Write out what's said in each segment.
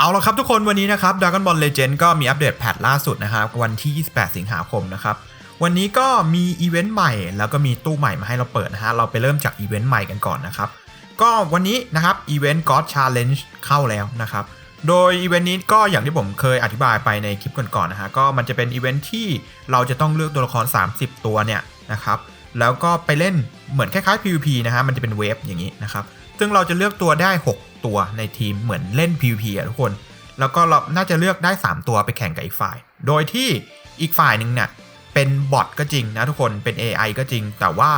เอาละครับทุกคนวันนี้นะครับ Dragon Ball Legend ก็มีอัปเดตแพทล่าสุดนะครับ วันที่ 28 สิงหาคมนะครับ วันนี้ก็มีอีเวนต์ใหม่ แล้วก็มีตู้ใหม่มาให้เราเปิดนะฮะ เราไปเริ่มจากอีเวนต์ใหม่กันก่อนนะครับ ก็วันนี้นะครับอีเวนต์ God Challenge เข้าแล้วนะครับ โดยอีเวนต์นี้ก็อย่างที่ผมเคยอธิบายไปในคลิปก่อนๆนะฮะ ก็มันจะเป็นอีเวนต์ที่เราจะต้องเลือกตัวละคร 30 ตัวเนี่ยนะครับแล้วก็ไปเล่นเหมือนคล้ายๆ PVP นะฮะมันจะเป็นเวฟอย่างนี้นะครับซึ่งเราจะเลือกตัวได้ 6 ตัวในทีมเหมือนเล่น PVP อะทุกคน แล้วก็เราน่าจะเลือกได้ 3 ตัวไปแข่งกับอีกฝ่าย โดยที่อีกฝ่ายหนึ่งเนี่ยเป็นบอทก็จริงนะทุกคนเป็น AI ก็จริง แต่ว่า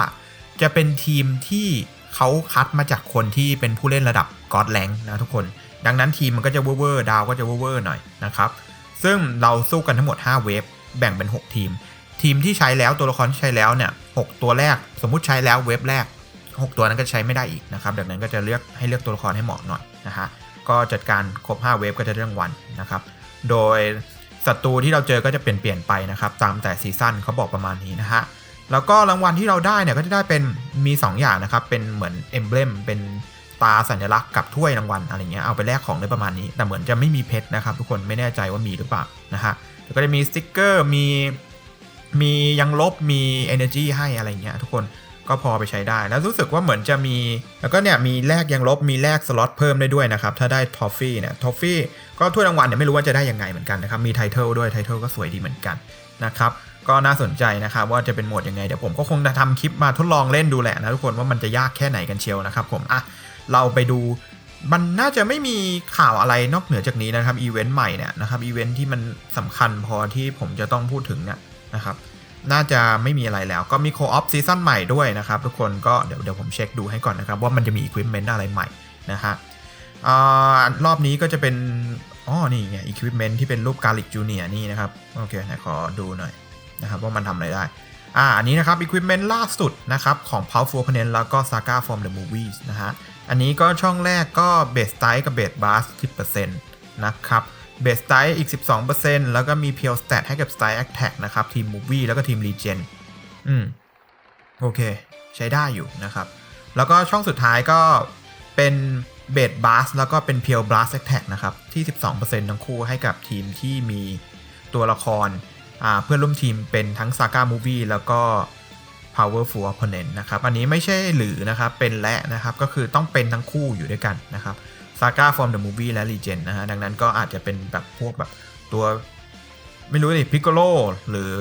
จะเป็นทีมที่เขาคัดมาจากคนที่เป็นผู้เล่นระดับกอดแรงนะทุกคน ดังนั้นทีมมันก็จะเวอร์ดาวก็จะเวอร์หน่อยนะครับซึ่งเราสู้กันทั้งหมด 5 เวฟแบ่งเป็น 6 ทีม ทีมที่ใช้แล้วตัวละครที่ใช้แล้วเนี่ยหตัวแรก สมมุติใช้แล้วเวฟแรก 6 ตัวนั้นก็ใช้ไม่ได้อีกนะครับดังนั้นก็จะเลือกให้เลือกตัวละครให้เหมาะหน่อยนะฮะก็จัดการครบ 5 เวฟก็จะได้รางวัลนะครับโดยศัตรูที่เราเจอก็จะเปลี่ยนเปลี่ยนไปนะครับตามแต่ซีซั่นเขาบอกประมาณนี้นะฮะแล้วก็รางวัลที่เราได้เนี่ยก็จะได้เป็นมี 2 อย่างนะครับเป็นเหมือนเอมเบลมเป็นตาสัญลักษณ์กับถ้วยรางวัลอะไรเงี้ยเอาไปแลกของได้ประมาณนี้ แต่เหมือนจะไม่มีเพชรนะครับ ทุกคนไม่แน่ใจว่ามีหรือเปล่านะฮะแล้วก็จะมีสติ๊กเกอร์มีมียังลบมี energy ให้อะไรเงี้ยทุกคน ก็พอไปใช้ได้ แล้วรู้สึกว่าเหมือนจะมี แล้วก็เนี่ยมีแลกยังลบมีแลกสล็อตเพิ่มได้ด้วยนะครับ ถ้าได้ทอฟฟี่เนี่ยทอฟฟี่ก็ถ้วยรางวัลเนี่ยไม่รู้ว่าจะได้ยังไงเหมือนกันนะครับ มีไทเทลด้วยไทเทลก็สวยดีเหมือนกันนะครับก็น่าสนใจนะครับว่าจะเป็นโหมดยังไง เดี๋ยวผมก็คงจะทำคลิปมาทดลองเล่นดูแหละนะทุกคนว่ามันจะยากแค่ไหนกันเชียวนะครับผมอะเราไปดูมันน่าจะไม่มีข่าวอะไรนอกเหนือจากนี้นะครับอีเวนต์ใหม่เนี่ยนะครับอีเวนต์ที่มันสำคัญพอที่ผมจะต้องพูดถึงเนี่ยนะครับ น่าจะไม่มีอะไรแล้วก็มีโคออฟซีซั่นใหม่ด้วยนะครับ ทุกคนก็เดี๋ยวเดี๋ยวผมเช็คดูให้ก่อนนะครับ ว่ามันจะมีอุปกรณ์อะไรใหม่นะฮะอ่ารอบนี้ก็จะเป็นอ๋อนี่ไงอุปกรณ์ที่เป็นรูปกาลิกจูเนียนี่นะครับโอเคไหนขอดูหน่อยนะครับว่ามันทำอะไรได้อ่าอันนี้นะครับอุปกรณ์ล่าสุดนะครับของ Powerful Opponent แล้วก็ Saga from the Movies นะฮะอันนี้ก็ช่องแรกก็เบสไตกับเบสบาส10%นะครับ เบสไตล์อีก 12%แล้วก็มีเพียวสเตตให้กับสไตล์แอคแท็กนะครับ ทีมมูวี่แล้วก็ทีมรีเจนอืม โอเค ใช้ได้อยู่นะครับ แล้วก็ช่องสุดท้ายก็เป็นเบสบาสแล้วก็เป็นเพียวบลัสแอคแท็กนะครับ ที่ 12%ทั้งคู่ให้กับทีมที่มีตัวละครอ่าเพื่อนร่วมทีมเป็นทั้ง Saga Movie แล้วก็ Powerful Opponent นะครับ อันนี้ไม่ใช่หรือนะครับ เป็นและนะครับ ก็คือต้องเป็นทั้งคู่อยู่ด้วยกันนะครับ Saga from the movie และ Legend นะฮะ ดังนั้นก็อาจจะเป็นแบบพวกแบบตัวไม่รู้ดิพิกโ o โลหรือ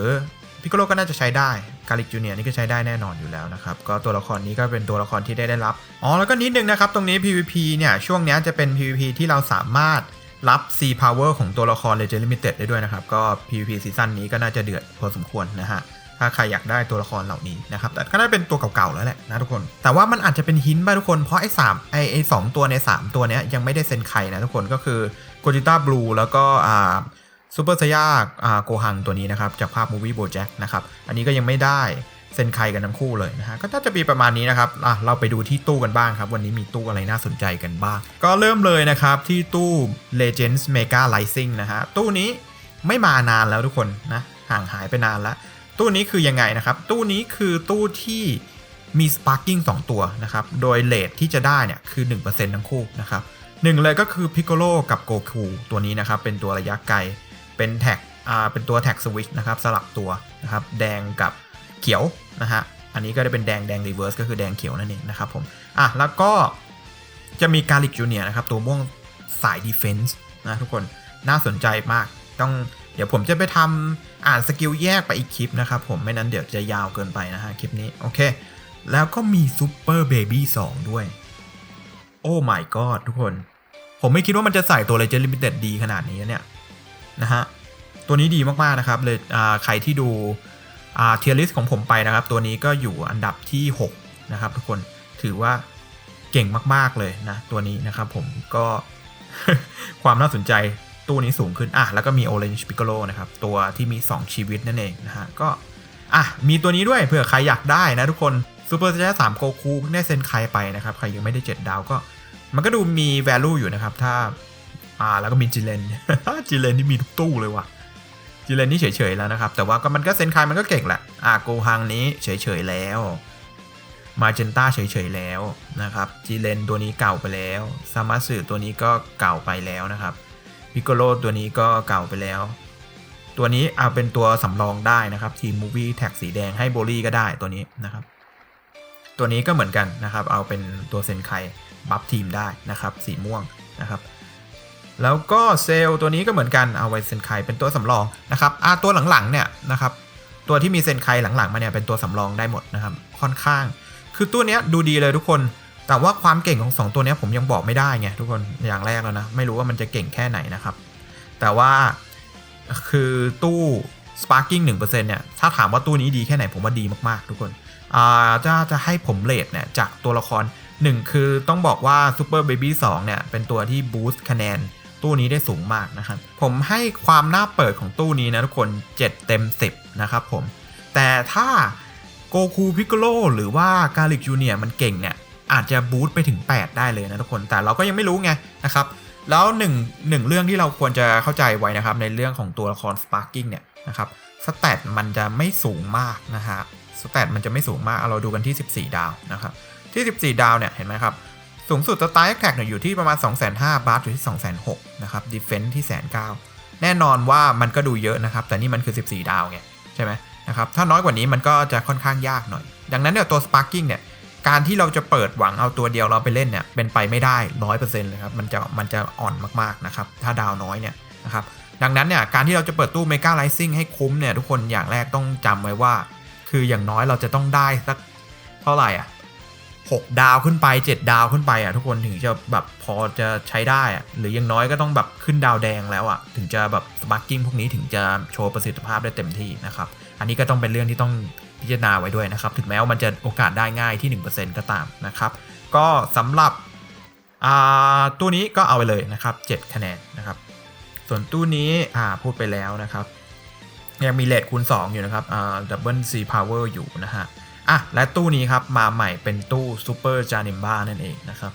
พิกโ o โลก็น่าจะใช้ได้กาลิกจูเนียนี่ก็ใช้ได้แน่นอนอยู่แล้วนะครับ ก็ตัวละครนี้ก็เป็นตัวละครที่ได้ได้รับ อ๋อ แล้วก็นิดนึงนะครับ ตรงนี้ PVP เนี่ย ช่วงนี้จะเป็น PVP ที่เราสามารถรับ C power ของตัวละคร Legend Limited ได้ด้วยนะครับ ก็ PVP ซีซั่นนี้ก็น่าจะเดือดพอสมควรนะฮะ ถ้าใครอยากได้ตัวละครเหล่านี้นะครับแต่ก็น่าเป็นตัวเก่าๆแล้วแหละนะทุกคน แต่ว่ามันอาจจะเป็นหินไปทุกคนเพราะไอ้สามไอ้ไอ้สองตัวใน 3 ตัวเนี้ยยังไม่ได้เซ็นไข่นะทุกคนก็คือโกจิต้าบลูแล้วก็อ่าซูเปอร์ไซย่าอ่าโกฮังตัวนี้นะครับจากภาพมูวี่โบแจ็คนะครับอันนี้ก็ยังไม่ได้เซ็นไข่กันทั้งคู่เลยนะฮะก็น่าจะมีประมาณนี้นะครับอะเราไปดูที่ตู้กันบ้างครับ วันนี้มีตู้อะไรน่าสนใจกันบ้าง ก็เริ่มเลยนะครับที่ตู้ Legends Mega Rising นะฮะตู้นี้ไม่มานานแล้วทุกคนนะห่างหายไปนานแล้ว ตู้นี้คือยังไงนะครับ ตู้นี้คือตู้ที่มี Sparking 2 ตัวนะครับ โดยเลทที่จะได้เนี่ยคือ 1%ทั้งคู่นะครับหนึ่งเลยก็คือ Piccolo กับโกคูตัวนี้นะครับ เป็นตัวระยะไกล เป็นแท็กอ่าเป็นตัวแท็กสวิชนะครับสลับตัวนะครับ แดงกับเขียวนะฮะอันนี้ก็จะเป็นแดงแดงรีเวิร์สก็คือแดงเขียวนั่นเองนะครับผมอะแล้วก็จะมีกาลิกจูเนียนะครับ ตัวม่วงสายดีเฟนส์นะทุกคนน่าสนใจมากต้อง ดี๋ยวผมจะไปทำอ่านสกิลแยกไปอีกคลิปนะครับผมไม่นั้นเดี๋ยวจะยาวเกินไปนะฮะคลิปนี้โอเค แล้วก็มีซูเปอร์เบบี้2ด้วย โอ้ my god ทุกคน ผมไม่คิดว่ามันจะใส่ตัว Legend Limited ดีขนาดนี้เนี่ยนะฮะตัวนี้ดีมากๆนะครับเลยใครที่ดูเทียร์ลิสของผมไปนะครับ ตัวนี้ก็อยู่อันดับที่ 6 นะครับ ทุกคนถือว่าเก่งมาก ๆ เลยนะ ตัวนี้นะครับผมก็ความน่าสนใจ ตู้นี้สูงขึ้นอะแล้วก็มี Orange Piccolo นะครับ ตัวที่มี 2 ชีวิตนั่นเองนะฮะ ก็อะมีตัวนี้ด้วยเผื่อใครอยากได้นะทุกคน Super Saiyan 3โกคูได้เซ็นใครไปนะครับ ใครยังไม่ได้ 7 ดาวก็ มันก็ดูมี value อยู่นะครับ ถ้าอ่าแล้วก็มีจิเลนจิเลนที่มีทุกตู้เลยว่ะจิเลนนี่เฉยๆแล้วนะครับ แต่ว่าก็มันก็เซ็นใครมันก็เก่งแหละอ่าโกฮังนี้เฉยๆแล้วมาเจนต้าเฉยๆแล้วนะครับจีเลนตัวนี้เก่าไปแล้วซามาสึตัวนี้ก็เก่าไปแล้วนะครับ พิกโกโลตัวนี้ก็เก่าไปแล้ว ตัวนี้เอาเป็นตัวสำรองได้นะครับ ทีมมูวี่แท็กสีแดงให้โบลี่ก็ได้ตัวนี้นะครับ ตัวนี้ก็เหมือนกันนะครับ เอาเป็นตัวเซนไคบัฟทีมได้นะครับ สีม่วงนะครับแล้วก็เซลล์ตัวนี้ก็เหมือนกัน เอาไว้เซนไคเป็นตัวสำรองนะครับอาตัวหลังๆเนี่ยนะครับ ตัวที่มีเซนไคหลังๆมาเนี่ยเป็นตัวสำรองได้หมดนะครับ ค่อนข้าง คือตัวเนี้ยดูดีเลยทุกคน แต่ว่าความเก่งของสองตัวนี้ผมยังบอกไม่ได้ไงทุกคนอย่างแรกแล้วนะ ไม่รู้ว่ามันจะเก่งแค่ไหนนะครับ แต่ว่าคือตู้ Sparking 1%เนี่ยถ้าถามว่าตู้นี้ดีแค่ไหนผมว่าดีมากๆ ทุกคนอ่าจะจะให้ผมเลทเนี่ยจากตัวละคร 1 คือต้องบอกว่า Super Baby 2เนี่ยเป็นตัวที่บูสต์คะแนนตู้นี้ได้สูงมากนะครับ ผมให้ความน่าเปิดของตู้นี้นะทุกคน 7 เต็ม 10 นะครับผม แต่ถ้าโกคูพิกโ o หรือว่ากาลิกจูเนียมันเก่งเนี่ย อาจจะบูตไปถึง 8 ได้เลยนะทุกคนแต่เราก็ยังไม่รู้ไงนะครับแล้วหนึ่งหนึ่งเรื่องที่เราควรจะเข้าใจไว้นะครับในเรื่องของตัวละคร Sparking เนี่ยนะครับสแตทมันจะไม่สูงมากนะฮะสแตทมันจะไม่สูงมากเอาเราดูกันที่ 14 ดาวนะครับที่ 14 ดาวเนี่ยเห็นไหมครับสูงสุดสไตล์แท็กเนี่ยอยู่ที่ประมาณ 2 5 0 0 0บาทอยู่ที่ 2 6 0 0 0นะครับดีเฟนซ์ที่แสนเแน่นอนว่ามันก็ดูเยอะนะครับ แต่นี่มันคือ 14 ดาวไงใช่ไหมนะครับถ้าน้อยกว่านี้มันก็จะค่อนข้างยากหน่อย ดังนั้นเนี่ยตัว Sparking เนี่ย การที่เราจะเปิดหวังเอาตัวเดียวเราไปเล่นเนี่ยเป็นไปไม่ได้ร้อยเปอร์เซ็นต์เลยครับมันจะมันจะอ่อนมากๆนะครับถ้าดาวน้อยเนี่ยนะครับดังนั้นเนี่ยการที่เราจะเปิดตู้ Mega Rising ให้คุ้มเนี่ยทุกคนอย่างแรกต้องจำไว้ว่า คืออย่างน้อยเราจะต้องได้สักเท่าไหร่อะ6ดาวขึ้นไป 7 ดาวขึ้นไปอะทุกคนถึงจะแบบพอจะใช้ได้อะหรืออย่างน้อยก็ต้องแบบขึ้นดาวแดงแล้วอะถึงจะแบบสปาร์กิ้งพวกนี้ถึงจะโชว์ประสิทธิภาพได้เต็มที่นะครับอันนี้ก็ต้องเป็นเรื่องที่ต้อง พิจารณาไว้ด้วยนะครับ ถึงแม้ว่ามันจะโอกาสได้ง่ายที่ 1%ก็ตามนะครับ ก็สำหรับตู้นี้ก็เอาไปเลยนะครับ 7 คะแนนนะครับ ส่วนตู้นี้พูดไปแล้วนะครับ ยังมีเลทคูณ 2 อยู่นะครับดับเบิลซีพาวเวอร์อยู่นะฮะอะและตู้นี้ครับมาใหม่เป็นตู้ซูเปอร์จานิมบ้านั่นเองนะครับ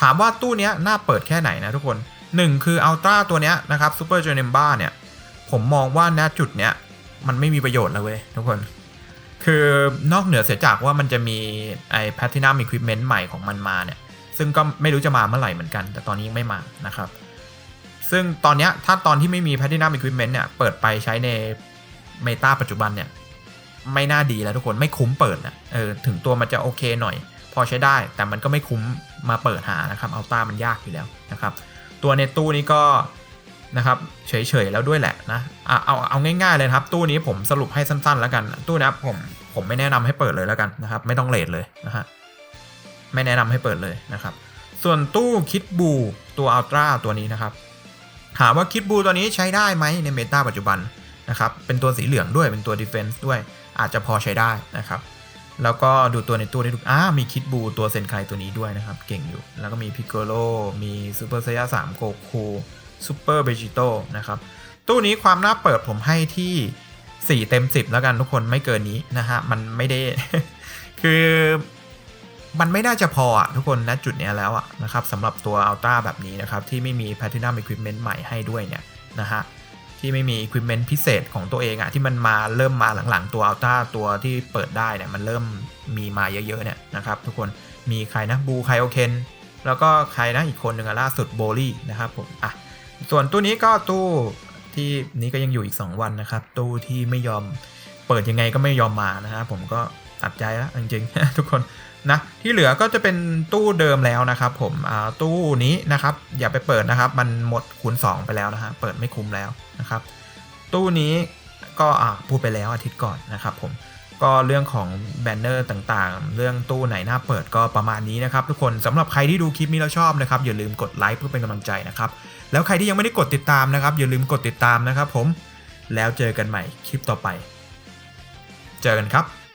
ถามว่าตู้นี้น่าเปิดแค่ไหนนะทุกคน 1 คืออัลตร้าตัวนี้นะครับซูเปอร์จานิมบ้าเนี่ย ผมมองว่าณจุดเนี้ยมันไม่มีประโยชน์เลยเว้ยทุกคน คือนอกเหนือเสียจากว่ามันจะมีไอ้ Platinum Equipment ใหม่ของมันมาเนี่ย ซึ่งก็ไม่รู้จะมาเมื่อไหร่เหมือนกัน แต่ตอนนี้ยังไม่มานะครับ ซึ่งตอนนี้ถ้าตอนที่ไม่มี Platinum Equipment เนี่ย เปิดไปใช้ในเมตาปัจจุบันเนี่ย ไม่น่าดีแล้วทุกคนไม่คุ้มเปิดนะเออถึงตัวมันจะโอเคหน่อย พอใช้ได้ แต่มันก็ไม่คุ้มมาเปิดหานะครับเอัลต้ามันยากอยู่แล้วนะครับ ตัวในตู้นี้ก็ นะครับเฉยๆแล้วด้วยแหละนะเอาเอาเอาง่ายๆเลยครับ ตู้นี้ผมสรุปให้สั้นๆ แล้วกัน ตู้นี้ผมผมไม่แนะนำให้เปิดเลยแล้วกันนะครับ ไม่ต้องเลทเลยนะฮะไม่แนะนำให้เปิดเลยนะครับ ส่วนตู้คิดบูตัวอัลตร้าตัวนี้นะครับ ถามว่าคิดบูตัวนี้ใช้ได้ไหมในเมตาปัจจุบันนะครับ เป็นตัวสีเหลืองด้วยเป็นตัวดีเฟนซ์ด้วยอาจจะพอใช้ได้นะครับ แล้วก็ดูตัวในตู้ได้ดูอ้ามีคิดบูตัวเซนไคตัวนี้ด้วยนะครับ เก่งอยู่ แล้วก็มีพิกโกโลมีซูเปอร์ไซยาสามโกคู ซูเปอร์เบจิโตนะครับตู้นี้ความน่าเปิดผมให้ที่ 4 เต็ม 10 แล้วกันทุกคนไม่เกินนี้นะฮะ มันไม่ได้ คือมันไม่น่าจะพออะทุกคนณจุดนี้แล้วอะนะครับสำหรับตัวอัลต้าแบบนี้นะครับ ที่ไม่มี Platinum Equipment ใหม่ให้ด้วยเนี่ยนะฮะที่ไม่มี Equipment พิเศษของตัวเองอะที่มันมาเริ่มมาหลังๆตัวอัลต้าตัวที่เปิดได้เนี่ยมันเริ่มมีมาเยอะๆเนี่ยนะครับทุกคนมีใครนะบูไคโอเคนแล้วก็ใครนะอีกคนหนึ่งล่าสุดโบลี่นะครับผมอะ ส่วนตู้นี้ก็ตู้ที่นี้ก็ยังอยู่อีก 2 วันนะครับ ตู้ที่ไม่ยอมเปิดยังไงก็ไม่ยอมมานะฮะผมก็ตัดใจแล้วจริงๆ ทุกคนนะที่เหลือก็จะเป็นตู้เดิมแล้วนะครับ ผมตู้นี้นะครับ อย่าไปเปิดนะครับ มันหมดคูณ 2 ไปแล้วนะฮะเปิดไม่คุ้มแล้วนะครับ ตู้นี้ก็พูดไปแล้วอาทิตย์ก่อนนะครับผม ก็เรื่องของแบนเนอร์ต่างๆ เรื่องตู้ไหนหน้าเปิดก็ประมาณนี้นะครับ ทุกคนสำหรับใครที่ดูคลิปนี้แล้วชอบนะครับ อย่าลืมกดไลค์เพื่อเป็นกำลังใจนะครับ แล้วใครที่ยังไม่ได้กดติดตามนะครับ อย่าลืมกดติดตามนะครับผมแล้วเจอกันใหม่คลิปต่อไป เจอกันครับ